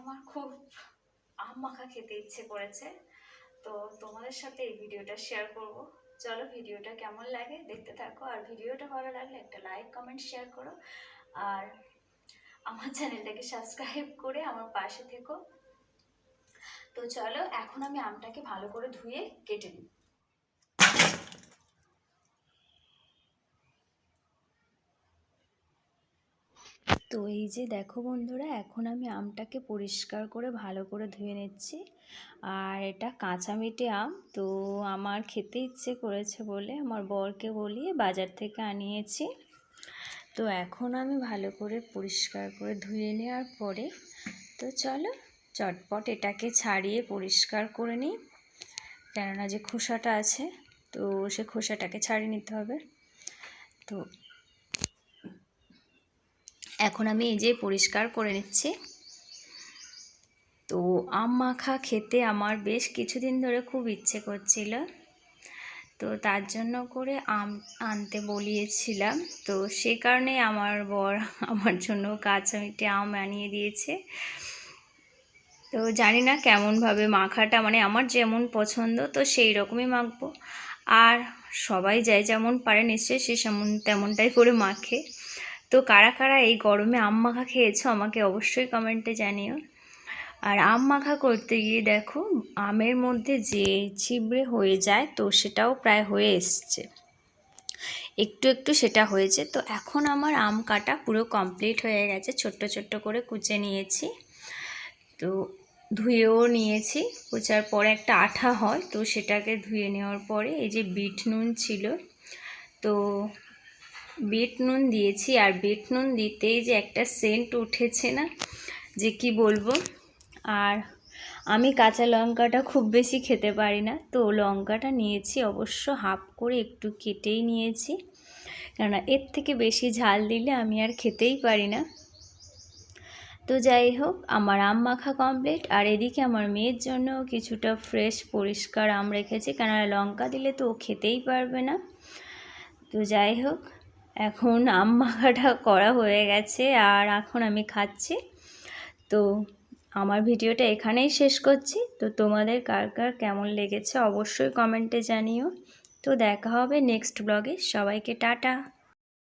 আমার খুব মাখা খেতে ইচ্ছে করেছে। তো তোমাদের সাথে এই ভিডিওটা শেয়ার করব। চলো ভিডিওটা কেমন লাগে দেখতে থাকো। আর ভিডিওটা ভালো লাগলে একটা লাইক কমেন্ট শেয়ার করো। আর আমার চ্যানেলটাকে সাবস্ক্রাইব করে আমার পাশে থেকো। তো চলো, এখন আমি আমটাকে ভালো করে ধুয়ে কেটে নিই। তো এই যে দেখো বন্ধুরা, এখন আমি আমটাকে পরিষ্কার করে ভালো করে ধুয়ে নিচ্ছি। আর এটা কাঁচা মিটে আম, তো আমার খেতে ইচ্ছে করেছে বলে আমার বরকে বলিয়ে বাজার থেকে আনিয়েছি। তো এখন আমি ভালো করে পরিষ্কার করে ধুয়ে নেওয়ার পরে, তো চলো চটপট এটাকে ছাড়িয়ে পরিষ্কার করে নিই। কেননা যে খোসাটা আছে, তো সে খোসাটাকে ছাড়িয়ে নিতে হবে। তো এখন আমি এই যে পরিষ্কার করে নিচ্ছি। তো আম মাখা খেতে আমার বেশ কিছুদিন ধরে খুব ইচ্ছে করছিল। তো তার জন্য করে আম আনতে বলিয়েছিলাম। তো সে কারণে আমার বর আমার জন্য কাঁচা মিটে আম আনিয়ে দিয়েছে। তো জানি না কেমনভাবে মাখাটা মানে আমার যেমন পছন্দ, তো সেই রকমই মাখবো। আর সবাই যায় যেমন পারে, নিশ্চয়ই সে সেমন, তেমনটাই করে মাখে। তো কারা কারা এই গরমে আম মাখা খেয়েছো আমাকে অবশ্যই কমেন্টে জানিও। আর আম মাখা করতে গিয়ে দেখো, আমের মধ্যে যে ছিবড়ে হয়ে যায় তো সেটাও প্রায় হয়ে এসছে। একটু একটু সেটা হয়েছে। তো এখন আমার আম কাটা পুরো কমপ্লিট হয়ে গেছে। ছোট্ট ছোট্ট করে কুচে নিয়েছি। তো ধুয়েও নিয়েছি। কুচার পরে একটা আঠা হয়। তো সেটাকে ধুয়ে নেওয়ার পরে এই যে বিট নুন ছিল, তো বিট নুন দিয়েছি আর বিট নুন দিতেই যে একটা সেন্ট উঠেছে না, যে কি বলব? আর আমি কাঁচা লঙ্কাটা খুব বেশি খেতে পারি না, তো লঙ্কাটা নিয়েছি অবশ্য হাফ করে একটু কেটেই নিয়েছি। কেননা এর থেকে বেশি ঝাল দিলে আমি আর খেতেই পারি না। তো যাই হোক, আমার আম মাখা কমপ্লিট আর এদিকে আমার মেয়ের জন্য কিছুটা ফ্রেশ পরিষ্কার আম রেখেছি, কেননা লঙ্কা দিলে তো ও খেতেই পারবে না। তো যাই হোক এখন আম মাখাটা করা হয়ে গেছে আর এখন আমি খাচ্ছি। তো আমার ভিডিওটা এখানেই শেষ করছি। তো তোমাদের কার কার কেমন লেগেছে অবশ্যই কমেন্টে জানিও। তো দেখা হবে নেক্সট ব্লগে। সবাইকে টাটা।